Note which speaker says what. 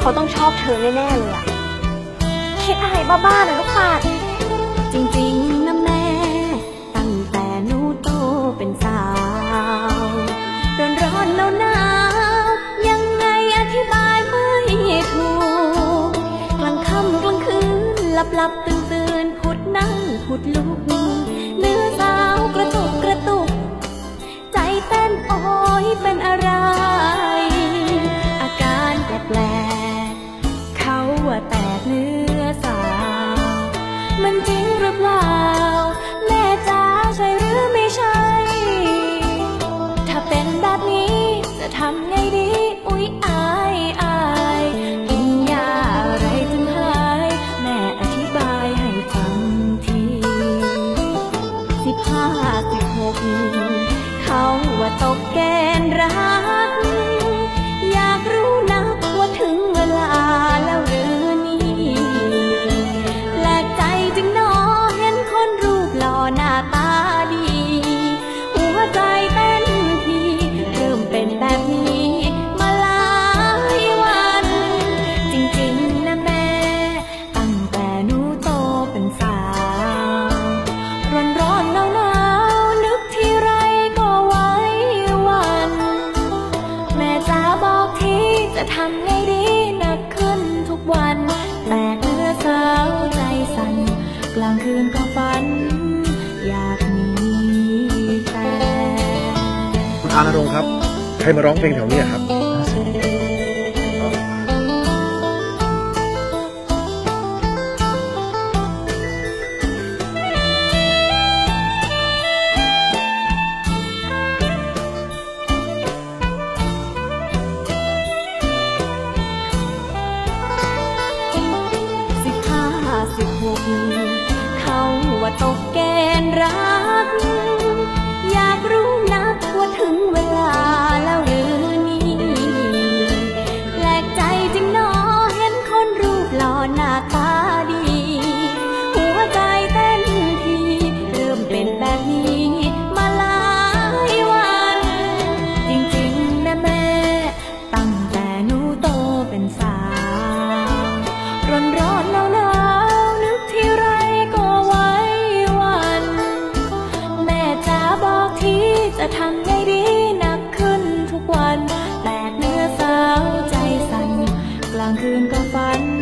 Speaker 1: เขาต้องชอบเธอแน่ๆเลยอะ คิดอะไรบ้าๆนะลูกปัด
Speaker 2: จริงๆนะแม่ ตั้งแต่หนูโตเป็นสาวร้อนร้อนหนาวหนาวๆยังไงอธิบายไม่ถูก กลางค่ำกลางคืนหลับหลับตื่นตื่นๆผุดนั่งผุดลุก วใจเต้นทีเริ่มเป็นแบบนี้มาหลายวัน จริงๆนะแม่ ตั้งแต่หนูโตเป็นสาว ร้อนร้อนหนาวหนาวนึกที่ไรก็ไว้วัน แม่จ๋าบอกทีจะทำไงดีหนักขึ้นทุกวัน แต่เนื้อสาวใจสั่นกลางคืนก็าน
Speaker 3: รงค์ครับ ใครมาร้องเพลงแถวนี้ครับ
Speaker 2: สิบห้าสิบหกเขาว่าตกแกนรัก จะทำไงดีหนักขึ้นทุกวันแปลกเนื้อสาวใจสั่นกลางคืนก็ฝัน